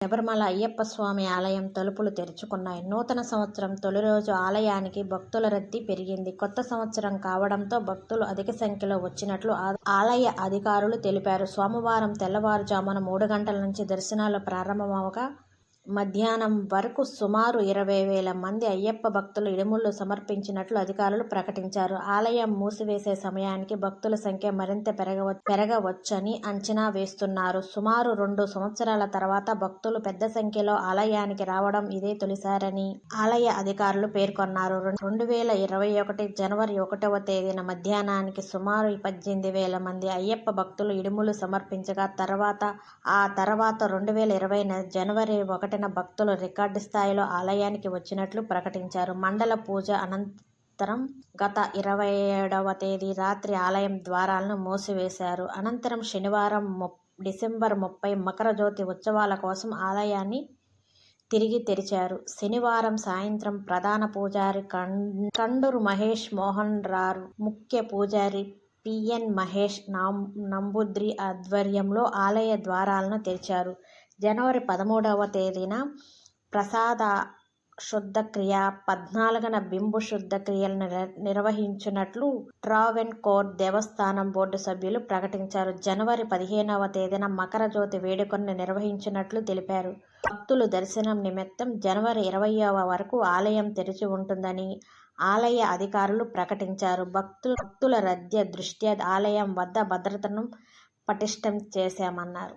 శబరిమల అయ్యప్ప స్వామి ఆలయం తలుపులు తెరుచుకున్నాయి. నూతన సంవత్సరం తొలి రోజు ఆలయానికి భక్తుల రద్దీ పెరిగింది. కొత్త సంవత్సరం కావడంతో భక్తులు అధిక సంఖ్యలో వచ్చినట్లు ఆలయ అధికారులు తెలిపారు. సోమవారం తెల్లవారుజామున మూడు గంటల నుంచి దర్శనాలు ప్రారంభమవగా మధ్యాహ్నం వరకు సుమారు ఇరవై వేల మంది అయ్యప్ప భక్తులు ఇడుములు సమర్పించినట్లు అధికారులు ప్రకటించారు. ఆలయం మూసివేసే సమయానికి భక్తుల సంఖ్య మరింత పెరగవ పెరగవచ్చని అంచనా వేస్తున్నారు. సుమారు రెండు సంవత్సరాల తర్వాత భక్తులు పెద్ద సంఖ్యలో ఆలయానికి రావడం ఇదే తొలిసారని ఆలయ అధికారులు పేర్కొన్నారు. రెండు వేల ఇరవై ఒకటి జనవరి ఒకటవ తేదీన మధ్యాహ్నానికి సుమారు పద్దెనిమిది వేల మంది అయ్యప్ప భక్తులు ఇడుములు సమర్పించగా తర్వాత ఆ తర్వాత రెండు వేల ఇరవై జనవరి ఒకటి ప్రకటన భక్తులు రికార్డు స్థాయిలో ఆలయానికి వచ్చినట్లు ప్రకటించారు. మండల పూజ అనంతరం గత ఇరవై ఏడవ తేదీ రాత్రి ఆలయం ద్వారాలను మూసివేశారు. అనంతరం శనివారం డిసెంబర్ ముప్పై మకర జ్యోతి ఉత్సవాల కోసం ఆలయాన్ని తిరిగి తెరిచారు. శనివారం సాయంత్రం ప్రధాన పూజారి కండూరు మహేష్ మోహన్ రారు ముఖ్య పూజారి పిఎన్ మహేష్ నంబుద్రి ఆధ్వర్యంలో ఆలయ ద్వారాలను తెరిచారు. జనవరి పదమూడవ తేదీన ప్రసాద శుద్ధక్రియ పద్నాలుగున బింబు శుద్ధక్రియలను నిర్వహించినట్లు ట్రావెన్ కోర్ దేవస్థానం బోర్డు సభ్యులు ప్రకటించారు. జనవరి పదిహేనవ తేదీన మకర జ్యోతి వేడుకను నిర్వహించినట్లు తెలిపారు. భక్తులు దర్శనం నిమిత్తం జనవరి ఇరవైవ వరకు ఆలయం తెరిచి ఉంటుందని ఆలయ అధికారులు ప్రకటించారు. భక్తులు భక్తుల రద్దీ దృష్ట్యా ఆలయం వద్ద భద్రతను పటిష్టం చేశామన్నారు.